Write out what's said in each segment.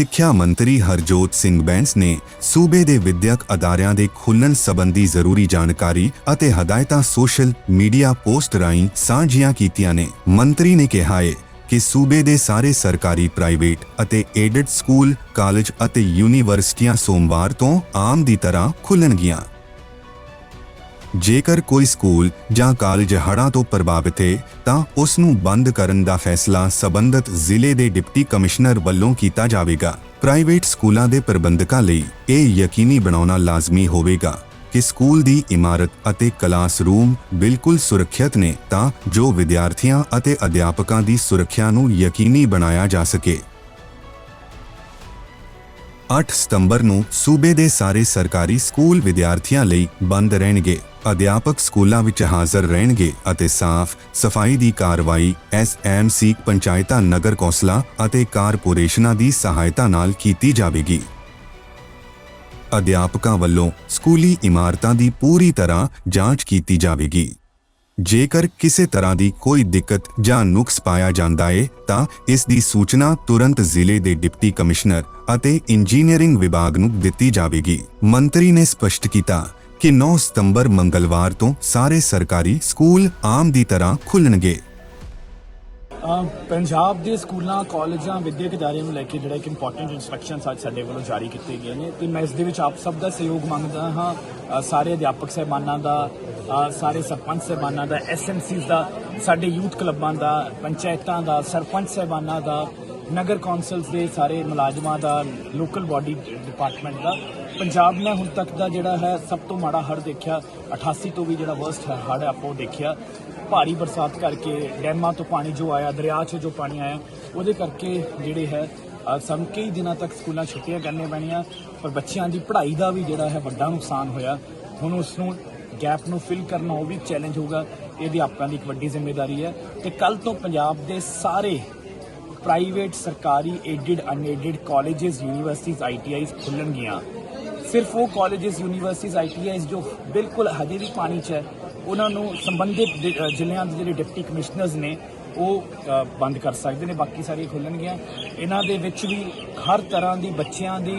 ਸਿੱਖਿਆ ਮੰਤਰੀ ਹਰਜੋਤ ਸਿੰਘ ਬੈਂਸ ਨੇ ਸੂਬੇ ਦੇ ਵਿਦਿਅਕ ਅਦਾਰਿਆਂ ਦੇ ਖੁੱਲਣ ਸੰਬੰਧੀ ਜ਼ਰੂਰੀ ਜਾਣਕਾਰੀ ਅਤੇ ਹਦਾਇਤਾਂ ਸੋਸ਼ਲ ਮੀਡੀਆ ਪੋਸਟ ਰਾਹੀਂ ਸਾਂਝੀਆਂ ਕੀਤੀਆਂ ਨੇ। ਮੰਤਰੀ ਨੇ ਕਿਹਾ ਹੈ ਕਿ ਸੂਬੇ ਦੇ ਸਾਰੇ ਸਰਕਾਰੀ ਪ੍ਰਾਈਵੇਟ ਅਤੇ ਏਡਡ ਸਕੂਲ, ਕਾਲਜ ਅਤੇ ਯੂਨੀਵਰਸਿਟੀਆਂ ਸੋਮਵਾਰ ਤੋਂ ਆਮ ਦੀ ਤਰ੍ਹਾਂ ਖੁੱਲਣਗੀਆਂ। ਜੇਕਰ ਕੋਈ ਸਕੂਲ ਜਾਂ ਕਾਲਜ ਹੜ੍ਹਾਂ ਤੋਂ ਪ੍ਰਭਾਵਿਤ ਹੈ, ਤਾਂ ਉਸ ਨੂੰ ਬੰਦ ਕਰਨ ਦਾ ਫੈਸਲਾ ਸਬੰਧਤ ਜ਼ਿਲ੍ਹੇ ਦੇ ਡਿਪਟੀ ਕਮਿਸ਼ਨਰ ਵੱਲੋਂ ਕੀਤਾ ਜਾਵੇਗਾ। ਪ੍ਰਾਈਵੇਟ ਸਕੂਲਾਂ ਦੇ ਪ੍ਰਬੰਧਕਾਂ ਲਈ ਇਹ ਯਕੀਨੀ ਬਣਾਉਣਾ ਲਾਜ਼ਮੀ ਹੋਵੇਗਾ ਕਿ ਸਕੂਲ ਦੀ ਇਮਾਰਤ ਅਤੇ ਕਲਾਸਰੂਮ ਬਿਲਕੁਲ ਸੁਰੱਖਿਅਤ ਨੇ ਤਾਂ ਜੋ ਵਿਦਿਆਰਥੀਆਂ ਅਤੇ ਅਧਿਆਪਕਾਂ ਦੀ ਸੁਰੱਖਿਆ ਨੂੰ ਯਕੀਨੀ ਬਣਾਇਆ ਜਾ ਸਕੇ। 8 ਸਤੰਬਰ ਨੂੰ ਸੂਬੇ ਦੇ ਸਾਰੇ ਸਰਕਾਰੀ ਸਕੂਲ ਵਿਦਿਆਰਥੀਆਂ ਲਈ ਬੰਦ ਰਹਿਣਗੇ। ਅਧਿਆਪਕ ਸਕੂਲਾਂ ਵਿੱਚ ਹਾਜ਼ਰ ਰਹਿਣਗੇ ਅਤੇ ਸਾਫ਼ ਸਫ਼ਾਈ ਦੀ ਕਾਰਵਾਈ ਐਸਐਮਸੀ ਪੰਚਾਇਤਾਂ, ਨਗਰ ਕੌਂਸਲਾਂ ਅਤੇ ਕਾਰਪੋਰੇਸ਼ਨਾਂ ਦੀ ਸਹਾਇਤਾ ਨਾਲ ਕੀਤੀ ਜਾਵੇਗੀ। ਅਧਿਆਪਕਾਂ ਵੱਲੋਂ ਸਕੂਲੀ ਇਮਾਰਤਾਂ ਦੀ ਪੂਰੀ ਤਰ੍ਹਾਂ ਜਾਂਚ ਕੀਤੀ ਜਾਵੇਗੀ। ਜੇਕਰ ਕਿਸੇ ਤਰ੍ਹਾਂ ਦੀ ਕੋਈ ਦਿੱਕਤ ਜਾਂ ਨੁਕਸ ਪਾਇਆ ਜਾਂਦਾ ਹੈ ਤਾਂ ਇਸ ਦੀ ਸੂਚਨਾ ਤੁਰੰਤ ਜ਼ਿਲ੍ਹੇ ਦੇ ਡਿਪਟੀ ਕਮਿਸ਼ਨਰ ਅਤੇ ਇੰਜੀਨੀਅਰਿੰਗ ਵਿਭਾਗ ਨੂੰ ਦਿੱਤੀ ਜਾਵੇਗੀ। ਮੰਤਰੀ ਨੇ ਸਪਸ਼ਟ ਕੀਤਾ ਕਿ 9 ਸਤੰਬਰ ਮੰਗਲਵਾਰ ਤੋਂ ਸਾਰੇ ਸਰਕਾਰੀ ਸਕੂਲ ਆਮ ਦੀ ਤਰ੍ਹਾਂ ਖੁੱਲਣਗੇ। ਪੰਜਾਬ ਦੇ ਸਕੂਲਾਂ, ਕਾਲਜਾਂ, ਵਿਦਿਅਕ ਅਦਾਰਿਆਂ ਨੂੰ ਲੈ ਕੇ ਜਿਹੜਾ ਇੱਕ ਇੰਪੋਰਟੈਂਟ ਇਨਸਟਰਕਸ਼ਨਸ ਅੱਜ ਸਾਡੇ ਵੱਲੋਂ ਜਾਰੀ ਕੀਤੇ ਗਏ ਨੇ। ਤੇ ਮੈਂ ਇਸ ਦੇ ਵਿੱਚ ਆਪ ਸਭ ਦਾ ਸਹਿਯੋਗ ਮੰਗਦਾ ਹਾਂ। ਸਾਰੇ ਅਧਿਆਪਕ ਸਹਿਬਾਨਾਂ ਦਾ ਸਾਰੇ ਸਰਪੰਚ ਸਹਿਬਾਨਾਂ ਦਾ ਐਸਐਮਸੀਜ਼ ਦਾ, ਸਾਡੇ ਯੂਥ ਕਲੱਬਾਂ ਦਾ, ਪੰਚਾਇਤਾਂ ਦਾ, ਸਰਪੰਚ ਸਹਿਬਾਨਾਂ ਦਾ ਨਗਰ ਕੌਂਸਲਸ ਦੇ ਸਾਰੇ ਮੁਲਾਜ਼ਮਾਂ ਦਾ ਲੋਕਲ ਬਾਡੀ ਡਿਪਾਰਟਮੈਂਟ ਦਾ। ਪੰਜਾਬ ਨੇ ਹੁਣ ਤੱਕ ਦਾ ਜਿਹੜਾ ਹੈ, ਸਭ ਤੋਂ ਮਾੜਾ ਹੜ੍ਹ ਦੇਖਿਆ 88 ਤੋਂ ਵੀ ਜਿਹੜਾ ਵਰਸਟ ਹੜ੍ਹ ਆਪਾਂ ਉਹ ਦੇਖਿਆ। ਭਾਰੀ ਬਰਸਾਤ ਕਰਕੇ ਡੈਮਾਂ ਤੋਂ ਪਾਣੀ ਜੋ ਆਇਆ, ਦਰਿਆ 'ਚ ਜੋ ਪਾਣੀ ਆਇਆ, ਉਹਦੇ ਕਰਕੇ ਜਿਹੜੇ ਹੈ ਸਾਨੂੰ ਕਈ ਦਿਨਾਂ ਤੱਕ ਸਕੂਲਾਂ ਛੁੱਟੀਆਂ ਕਰਨੀਆਂ ਪੈਣੀਆਂ, ਪਰ ਬੱਚਿਆਂ ਦੀ ਪੜ੍ਹਾਈ ਦਾ ਵੀ ਜਿਹੜਾ ਹੈ ਵੱਡਾ ਨੁਕਸਾਨ ਹੋਇਆ। ਹੁਣ ਉਸ ਨੂੰ ਗੈਪ ਨੂੰ ਫਿਲ ਕਰਨਾ ਉਹ ਵੀ ਚੈਲੰਜ ਹੋਊਗਾ, ਇਹ ਅਧਿਆਪਕਾਂ ਦੀ ਇੱਕ ਵੱਡੀ ਜ਼ਿੰਮੇਵਾਰੀ ਹੈ। ਤੇ ਕੱਲ ਤੋਂ ਪੰਜਾਬ ਦੇ ਸਾਰੇ ਪ੍ਰਾਈਵੇਟ ਸਰਕਾਰੀ aided unaided colleges universities ITIs ਖੁੱਲਣਗੀਆਂ। ਸਿਰਫ ਉਹ ਕਾਲਜਸ ਯੂਨੀਵਰਸਿਟੀਜ਼ ਆਈਟੀਆਈਜ਼ ਜੋ ਬਿਲਕੁਲ ਹਜੇ ਵੀ ਪਾਣੀ 'ਚ ਹੈ, ਉਹਨਾਂ ਨੂੰ ਸੰਬੰਧਿਤ ਜ਼ਿਲ੍ਹਿਆਂ ਦੇ ਜਿਹੜੇ ਡਿਪਟੀ ਕਮਿਸ਼ਨਰਸ ਨੇ, ਉਹ ਬੰਦ ਕਰ ਸਕਦੇ ਨੇ, ਬਾਕੀ ਸਾਰੀਆਂ ਖੁੱਲਣਗੀਆਂ। ਇਹਨਾਂ ਦੇ ਵਿੱਚ ਵੀ ਹਰ ਤਰ੍ਹਾਂ ਦੀ ਬੱਚਿਆਂ ਦੀ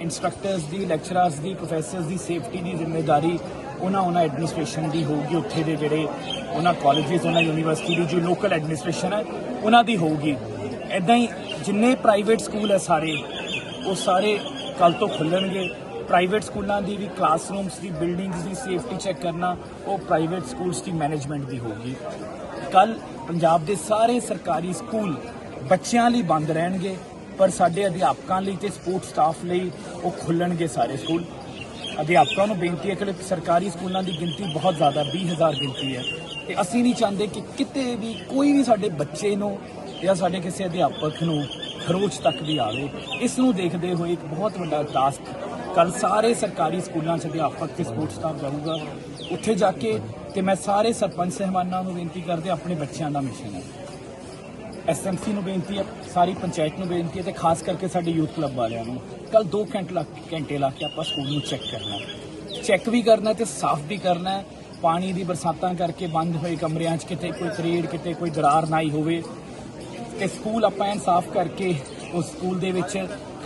ਇਨਸਟ੍ਰਕਟਰਸ ਦੀ ਲੈਕਚਰਰਸ ਦੀ ਪ੍ਰੋਫੈਸਰਸ ਦੀ ਸੇਫਟੀ ਦੀ ਜ਼ਿੰਮੇਵਾਰੀ ਉਹਨਾਂ ਉਹਨਾਂ ਐਡਮਿਨਿਸਟ੍ਰੇਸ਼ਨ ਦੀ ਹੋਊਗੀ। ਉੱਥੇ ਦੇ ਜਿਹੜੇ ਉਹਨਾਂ ਕਾਲਜਸ ਉਹਨਾਂ ਯੂਨੀਵਰਸਿਟੀ ਦੀ ਜੋ ਲੋਕਲ ਐਡਮਿਨਿਸਟ੍ਰੇਸ਼ਨ ਹੈ, ਉਹਨਾਂ ਦੀ ਹੋਊਗੀ। ਐਦਾਂ ਹੀ ਜਿੰਨੇ ਪ੍ਰਾਈਵੇਟ ਸਕੂਲ ਹੈ ਸਾਰੇ, ਉਹ ਸਾਰੇ ਕੱਲ ਤੋਂ ਖੁੱਲਣਗੇ। ਪ੍ਰਾਈਵੇਟ ਸਕੂਲਾਂ ਦੀ ਵੀ ਕਲਾਸਰੂਮਸ ਦੀ ਬਿਲਡਿੰਗਸ ਦੀ ਸੇਫਟੀ ਚੈੱਕ ਕਰਨਾ, ਉਹ ਪ੍ਰਾਈਵੇਟ ਸਕੂਲਸ ਦੀ ਮੈਨੇਜਮੈਂਟ ਦੀ ਹੋਊਗੀ। ਕੱਲ ਪੰਜਾਬ ਦੇ ਸਾਰੇ ਸਰਕਾਰੀ ਸਕੂਲ ਬੱਚਿਆਂ ਲਈ ਬੰਦ ਰਹਿਣਗੇ, ਪਰ ਸਾਡੇ ਅਧਿਆਪਕਾਂ ਲਈ ਤੇ ਸਪੋਰਟ ਸਟਾਫ ਲਈ ਉਹ ਖੁੱਲਣਗੇ ਸਾਰੇ ਸਕੂਲ ਅਧਿਆਪਕਾਂ ਨੂੰ ਬੇਨਤੀ ਹੈ ਕਿ ਸਰਕਾਰੀ ਸਕੂਲਾਂ ਦੀ ਗਿਣਤੀ ਬਹੁਤ ਜ਼ਿਆਦਾ 20000 ਗਿਣਤੀ ਹੈ। ਤੇ ਅਸੀਂ ਨਹੀਂ ਚਾਹੁੰਦੇ ਕਿ ਕਿਤੇ ਵੀ ਕੋਈ ਵੀ ਸਾਡੇ ਬੱਚੇ ਨੂੰ ਜਾਂ ਸਾਡੇ ਕਿਸੇ ਅਧਿਆਪਕ ਨੂੰ ਖਰੋਚ ਤੱਕ ਵੀ ਆਵੇ, ਇਸ ਨੂੰ ਦੇਖਦੇ ਹੋਏ ਇੱਕ ਬਹੁਤ ਵੱਡਾ ਟਾਸਕ ਕੱਲ ਸਾਰੇ ਸਰਕਾਰੀ ਸਕੂਲਾਂ 'ਚ ਅਧਿਆਪਕ ਤੇ ਸਪੋਰਟ ਸਟਾਫ ਜਾਊਗਾ। ਉੱਥੇ ਜਾ ਕੇ ਤੇ ਮੈਂ ਸਾਰੇ ਸਰਪੰਚ ਸਹਿਬਾਨਾਂ ਨੂੰ ਬੇਨਤੀ ਕਰਦੇ, ਆਪਣੇ ਬੱਚਿਆਂ ਦਾ ਮਿਸ਼ਨ ਹੈ। ਐਸਐਮਸੀ ਨੂੰ ਬੇਨਤੀ ਹੈ, ਸਾਰੀ ਪੰਚਾਇਤ ਨੂੰ ਬੇਨਤੀ ਹੈ ਤੇ ਖਾਸ ਕਰਕੇ ਸਾਡੇ ਯੂਥ ਕਲੱਬ ਵਾਲਿਆਂ ਨੂੰ। ਕੱਲ 2 ਘੰਟੇ ਲਾ ਘੰਟੇ ਲਾ ਕੇ ਆਪਾਂ ਸਕੂਲ ਨੂੰ ਚੈੱਕ ਕਰਨਾ ਚੈੱਕ ਵੀ ਕਰਨਾ ਹੈ ਤੇ ਸਾਫ਼ ਵੀ ਕਰਨਾ ਪਾਣੀ ਦੀ ਬਰਸਾਤਾਂ ਕਰਕੇ ਬੰਦ ਹੋਏ ਕਮਰਿਆਂ 'ਚ ਕਿਤੇ ਕੋਈ ਕਰੇਡ ਕਿਤੇ ਕੋਈ ਦਰਾਰ ਨਾ ਹੀ ਹੋਵੇ। ਤੇ ਸਕੂਲ ਆਪਾਂ ਇਨਸਾਫ਼ ਕਰਕੇ ਉਸ ਸਕੂਲ ਦੇ ਵਿੱਚ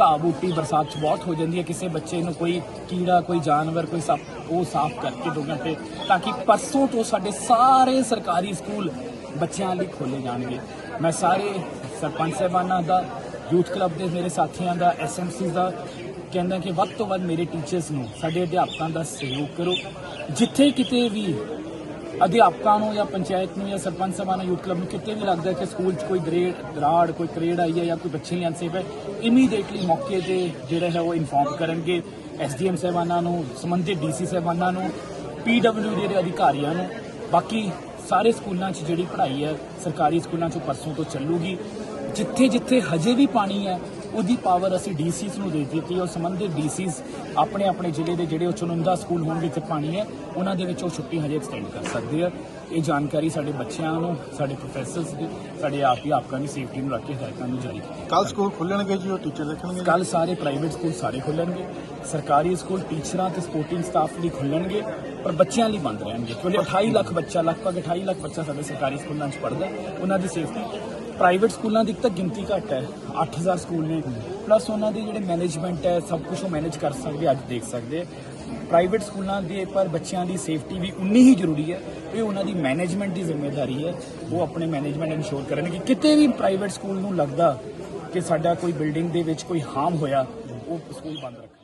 ਘਾਹ ਬੂਟੀ ਬਰਸਾਤ 'ਚ ਬਹੁਤ ਹੋ ਜਾਂਦੀ ਹੈ। ਕਿਸੇ ਬੱਚੇ ਨੂੰ ਕੋਈ ਕੀੜਾ, ਕੋਈ ਜਾਨਵਰ, ਕੋਈ ਸੱਪ, ਉਹ ਸਾਫ਼ ਕਰਕੇ ਦੋ ਘੰਟੇ ਤਾਂ ਕਿ ਪਰਸੋਂ ਤੋਂ ਸਾਡੇ ਸਾਰੇ ਸਰਕਾਰੀ ਸਕੂਲ ਬੱਚਿਆਂ ਲਈ ਖੋਲੇ ਜਾਣਗੇ। ਮੈਂ ਸਾਰੇ ਸਰਪੰਚ ਸਾਹਿਬਾਨਾਂ ਦਾ, ਯੂਥ ਕਲੱਬ ਦੇ ਮੇਰੇ ਸਾਥੀਆਂ ਦਾ ਐਸਐਮਸੀ ਦਾ ਕਹਿੰਦਾ ਕਿ ਵੱਧ ਤੋਂ ਵੱਧ ਮੇਰੇ ਟੀਚਰਸ ਨੂੰ, ਸਾਡੇ ਅਧਿਆਪਕਾਂ ਦਾ ਸਹਿਯੋਗ ਕਰੋ। ਜਿੱਥੇ ਕਿਤੇ ਵੀ ਅਧਿਆਪਕਾਂ ਨੂੰ ਜਾਂ ਪੰਚਾਇਤ ਨੂੰ ਜਾਂ ਸਰਪੰਚ ਸਭਾ ਨੂੰ ਯੂਥ ਕਲੱਬ ਨੂੰ ਕਿਤੇ ਵੀ ਲੱਗਦਾ ਕਿ ਸਕੂਲ 'ਚ ਕੋਈ ਗ੍ਰੇਡ ਦਰਾੜ ਕੋਈ ਕਰੇਡ ਆਈ ਹੈ ਜਾਂ ਕੋਈ ਬੱਚੇ ਨਹੀਂ ਅਨਸੇਫ ਹੈ ਇਮੀਡੀਏਟਲੀ ਮੌਕੇ ਤੇ ਜਿਹੜਾ ਹੈ ਉਹ ਇਨਫੋਰਮ ਕਰਨਗੇ ਐਸਡੀਐਮ ਸਾਹਿਬਾਨਾਂ ਨੂੰ, ਸੰਬੰਧਿਤ ਡੀਸੀ ਸਾਹਿਬਾਨਾਂ ਨੂੰ ਪੀਡਬਲਿਊ ਦੇ ਅਧਿਕਾਰੀਆਂ ਨੂੰ। ਬਾਕੀ ਸਾਰੇ ਸਕੂਲਾਂ 'ਚ ਜਿਹੜੀ ਪੜ੍ਹਾਈ ਹੈ, ਸਰਕਾਰੀ ਸਕੂਲਾਂ 'ਚ ਪਰਸੋਂ ਤੋਂ ਚੱਲੂਗੀ। ਜਿੱਥੇ ਜਿੱਥੇ ਹਜੇ ਵੀ ਪਾਣੀ ਹੈ ਉਹਦੀ ਪਾਵਰ ਅਸੀਂ ਡੀਸੀਸ ਨੂੰ ਦੇ ਦਿੱਤੀ ਔਰ ਸੰਬੰਧਿਤ ਡੀਸੀਸ ਆਪਣੇ ਆਪਣੇ ਜ਼ਿਲ੍ਹੇ ਦੇ ਜਿਹੜੇ ਉਹ ਚੁਣਿੰਦਾ ਸਕੂਲ ਹੋਣਗੇ ਜਿੱਥੇ ਪਾਣੀ ਹੈ ਉਹਨਾਂ ਦੇ ਵਿੱਚ ਉਹ ਛੁੱਟੀ ਹਜੇ ਐਕਸਟੈਂਡ ਕਰ ਸਕਦੇ ਆ ਇਹ ਜਾਣਕਾਰੀ ਸਾਡੇ ਬੱਚਿਆਂ ਨੂੰ ਸਾਡੇ ਪ੍ਰੋਫੈਸਰਸ ਦੀ ਸਾਡੇ ਆਪ ਹੀ ਆਪਕਾਂ ਦੀ ਸੇਫਟੀ ਨੂੰ ਰੱਖ ਕੇ ਹਦਾਇਤਾਂ ਨੂੰ ਜਾਰੀ ਕੀਤੀ ਕੱਲ ਸਕੂਲ ਖੁੱਲਣਗੇ ਜੀ ਉਹ ਟੀਚਰ ਦੇਖਣਗੇ? ਕੱਲ ਸਾਰੇ ਪ੍ਰਾਈਵੇਟ ਸਕੂਲ ਸਾਰੇ ਖੁੱਲਣਗੇ ਸਰਕਾਰੀ ਸਕੂਲ ਟੀਚਰਾਂ ਤੇ ਸਪੋਰਟਿੰਗ ਸਟਾਫ ਲਈ ਖੁੱਲਣਗੇ ਪਰ ਬੱਚਿਆਂ ਲਈ ਬੰਦ ਰਹਿਣਗੇ ਕਿਉਂਕਿ 28 ਲੱਖ ਬੱਚਾ ਲਗਭਗ 28 ਲੱਖ ਬੱਚਾ ਸਾਡੇ ਸਰਕਾਰੀ ਸਕੂਲਾਂ 'ਚ ਪੜ੍ਹਦਾ। ਉਹਨਾਂ ਦੀ ਸੇਫਟੀ ਪ੍ਰਾਈਵੇਟ ਸਕੂਲਾਂ ਦੀ ਇੱਕ ਤਾਂ ਗਿਣਤੀ ਘੱਟ ਹੈ 8000 ਸਕੂਲ ਨੇ। ਪਲੱਸ ਉਹਨਾਂ ਦੇ ਜਿਹੜੇ ਮੈਨੇਜਮੈਂਟ ਹੈ, ਸਭ ਕੁਝ ਉਹ ਮੈਨੇਜ ਕਰ ਸਕਦੇ, ਅੱਜ ਦੇਖ ਸਕਦੇ। ਪ੍ਰਾਈਵੇਟ ਸਕੂਲਾਂ ਦੇ ਪਰ ਬੱਚਿਆਂ ਦੀ ਸੇਫਟੀ ਵੀ ਉਨੀ ਹੀ ਜ਼ਰੂਰੀ ਹੈ, ਇਹ ਉਹਨਾਂ ਦੀ ਮੈਨੇਜਮੈਂਟ ਦੀ ਜ਼ਿੰਮੇਵਾਰੀ ਹੈ। ਉਹ ਆਪਣੇ ਮੈਨੇਜਮੈਂਟ ਇਨਸ਼ੋਰ ਕਰਨ ਕਿ ਕਿਤੇ ਵੀ ਪ੍ਰਾਈਵੇਟ ਸਕੂਲ ਨੂੰ ਲੱਗਦਾ ਕਿ ਸਾਡਾ ਕੋਈ ਬਿਲਡਿੰਗ ਦੇ ਵਿੱਚ ਕੋਈ ਹਾਰਮ ਹੋਇਆ, ਉਹ ਸਕੂਲ ਬੰਦ ਰੱਖਣ